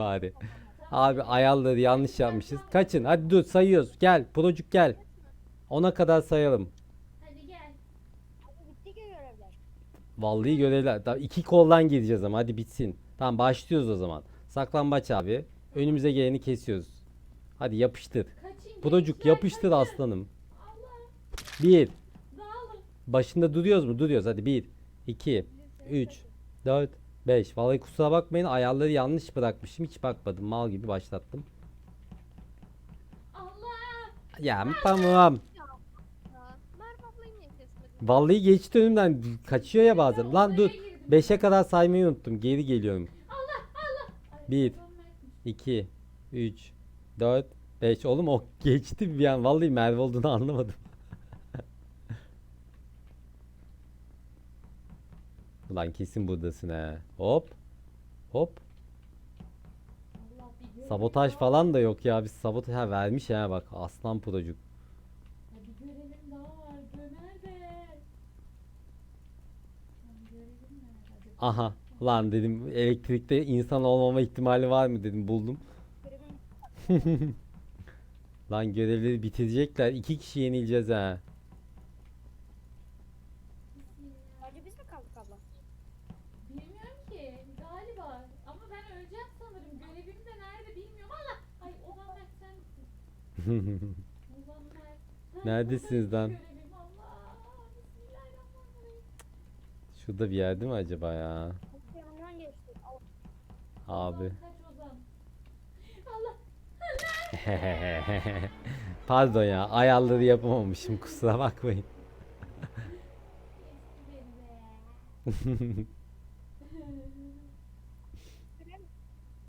Bari. Abi ayarları yanlış yapmışız. Kaçın hadi dur sayıyoruz. Gel Procuk gel. Ona kadar sayalım. Hadi gel. Bitti ki görevler. Vallahi görevler. Tamam, iki koldan gideceğiz ama hadi bitsin. Tamam başlıyoruz o zaman. Saklambaç abi. Önümüze geleni kesiyoruz. Hadi yapıştır. Kaçın. Procuk gençler, yapıştır kaçın. aslanım. Allah. Bir. Başında duruyoruz mu? Duruyoruz. Hadi 1, 2, 3, 4, 5. Vallahi kusura bakmayın ayarları yanlış bırakmışım. Hiç bakmadım. Mal gibi başlattım. Allah. Ya tamam. Ya Merve ablayı niye kesmedin? Vallahi geçti önümden. Kaçıyor ya bazen. Ben Lan dur. odaya girdim. 5'e kadar saymayı unuttum. Geri geliyorum. Allah Allah. Ay, Bir. babam vermiş. 2, 3, 4, 5. Oğlum o geçti bir an. Vallahi Merve olduğunu anlamadım. Ulan kesin buradasın he. Hop. Hop. Sabotaj falan da yok ya. Biz sabotaj ha vermiş ha bak. Aslan. Ya bir görevim daha var. Nerede? Aha. Lan dedim elektrikte insan olmama ihtimali var mı dedim buldum. Lan görevleri bitirecekler. İki kişi yenileceğiz ha. Sadece biz mi kaldık abla? Neredesiniz lan? Şurada bir yer değil mi acaba ya? Abi. Pardon ya ayarları yapamamışım kusura bakmayın.